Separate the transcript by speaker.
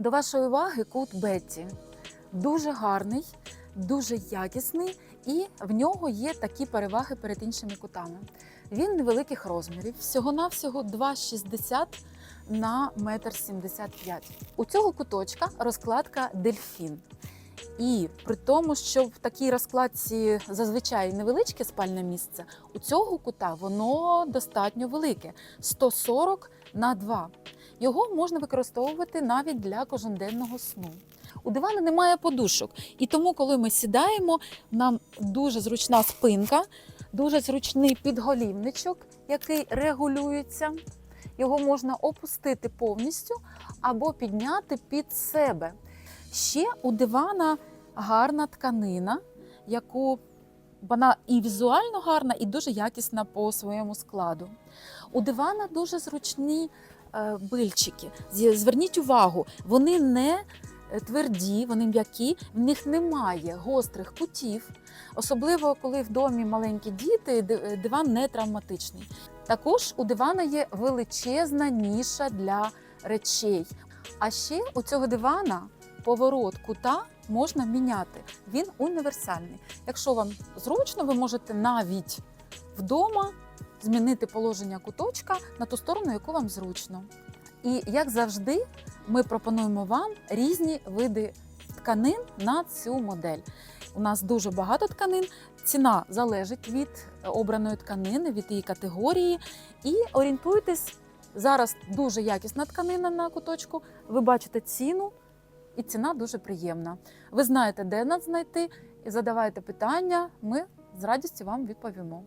Speaker 1: До вашої уваги кут Бетті. Дуже гарний, дуже якісний, і в нього є такі переваги перед іншими кутами. Він невеликих розмірів, всього-навсього 2,60 на 1,75 м. У цього куточка розкладка дельфін. І при тому, що в такій розкладці зазвичай невеличке спальне місце, у цього кута воно достатньо велике 140 на 2. Його можна використовувати навіть для коженденного сну. У дивана немає подушок, і тому, коли ми сідаємо, нам дуже зручна спинка, дуже зручний підголівничок, який регулюється. Його можна опустити повністю або підняти під себе. Ще у дивана гарна тканина, яку вона і візуально гарна, і дуже якісна по своєму складу. У дивана дуже зручні е, бильчики. Зверніть увагу, вони не е, тверді, вони м'які, в них немає гострих кутів. Особливо коли в домі маленькі діти, е, диван не травматичний. Також у дивана є величезна ніша для речей. А ще у цього дивана поворот кута можна міняти. Він універсальний. Якщо вам зручно, ви можете навіть вдома змінити положення куточка на ту сторону, яку вам зручно. І як завжди, ми пропонуємо вам різні види тканин на цю модель. У нас дуже багато тканин. Ціна залежить від обраної тканини, від її категорії. І орієнтуйтесь, зараз дуже якісна тканина на куточку. Ви бачите ціну, і ціна дуже приємна. Ви знаєте, де нас знайти, задавайте питання. Ми з радістю вам відповімо.